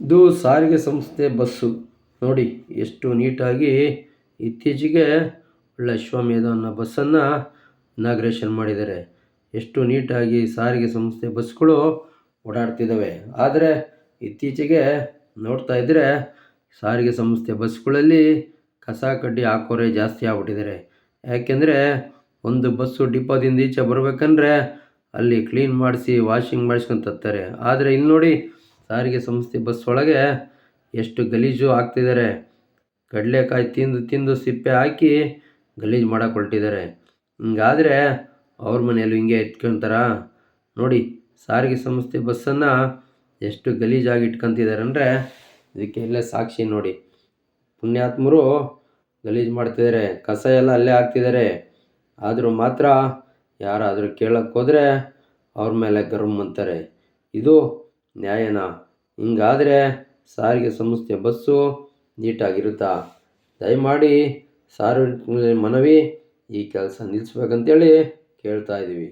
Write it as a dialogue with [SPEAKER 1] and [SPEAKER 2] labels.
[SPEAKER 1] ಇದು ಸಾರಿಗೆ ಸಂಸ್ಥೆ ಬಸ್ಸು. ನೋಡಿ, ಎಷ್ಟು ನೀಟಾಗಿ ಇತ್ತೀಚೆಗೆ ಒಳ್ಳೆ ಅಶ್ವಮೇಧ ಅನ್ನೋ ಬಸ್ಸನ್ನು ಇನಾಗ್ರೇಷನ್ ಮಾಡಿದ್ದಾರೆ. ಎಷ್ಟು ನೀಟಾಗಿ ಸಾರಿಗೆ ಸಂಸ್ಥೆ ಬಸ್ಗಳು ಓಡಾಡ್ತಿದ್ದಾವೆ. ಆದರೆ, ಇತ್ತೀಚೆಗೆ ನೋಡ್ತಾ ಇದ್ದರೆ ಸಾರಿಗೆ ಸಂಸ್ಥೆ ಬಸ್ಗಳಲ್ಲಿ ಕಸ ಕಡ್ಡಿ ಹಾಕೋರೆ ಜಾಸ್ತಿ ಆಗ್ಬಿಟ್ಟಿದ್ದಾರೆ. ಯಾಕೆಂದರೆ, ಒಂದು ಬಸ್ಸು ಡಿಪೋದಿಂದ ಈಚೆ ಬರಬೇಕಂದ್ರೆ ಅಲ್ಲಿ ಕ್ಲೀನ್ ಮಾಡಿಸಿ ವಾಷಿಂಗ್ ಮಾಡಿಸ್ಕೊಂಡು ತರ್ತಾರೆ. ಆದರೆ, ಇಲ್ಲಿ ನೋಡಿ ಸಾರಿಗೆ ಸಂಸ್ಥೆ ಬಸ್ ಒಳಗೆ ಎಷ್ಟು ಗಲೀಜು ಹಾಕ್ತಿದ್ದಾರೆ ಕಡಲೆಕಾಯಿ ತಿಂದು ತಿಂದು ಸಿಪ್ಪೆ ಹಾಕಿ ಗಲೀಜು ಮಾಡಕ್ಕೆ ಹೊರಟಿದ್ದಾರೆ ಹಿಂಗಾದರೆ ಅವ್ರ ಮನೆಯಲ್ಲೂ ಹಿಂಗೆ ಇಟ್ಕೊಂತಾರ ನೋಡಿ, ಸಾರಿಗೆ ಸಂಸ್ಥೆ ಬಸ್ಸನ್ನು ಎಷ್ಟು ಗಲೀಜಾಗಿ ಇಟ್ಕೊಂತಿದ್ದಾರೆ ಅಂದರೆ ಇದಕ್ಕೆ ಎಲ್ಲ ಸಾಕ್ಷಿ ನೋಡಿ. ಪುಣ್ಯಾತ್ಮರು ಗಲೀಜು ಮಾಡ್ತಿದ್ದಾರೆ ಕಸ ಎಲ್ಲ ಅಲ್ಲೇ ಹಾಕ್ತಿದ್ದಾರೆ ಆದರೂ ಮಾತ್ರ ಯಾರಾದರೂ ಕೇಳಕ್ಕೆ ಹೋದರೆ ಅವ್ರ ಮೇಲೆ ಗರ್ಮ್ ಅಂತಾರೆ. ಇದು ನ್ಯಾಯನಾ? ಹಿಂಗಾದರೆ ಸಾರಿಗೆ ಸಂಸ್ಥೆ ಬಸ್ಸು ನೀಟಾಗಿರುತ್ತಾ? ದಯಮಾಡಿ ಸಾರ್ವಜನಿಕ ಮನವಿ ಈ ಕೆಲಸ ನಿಲ್ಲಿಸ್ಬೇಕಂತೇಳಿ ಕೇಳ್ತಾ ಇದ್ದೀವಿ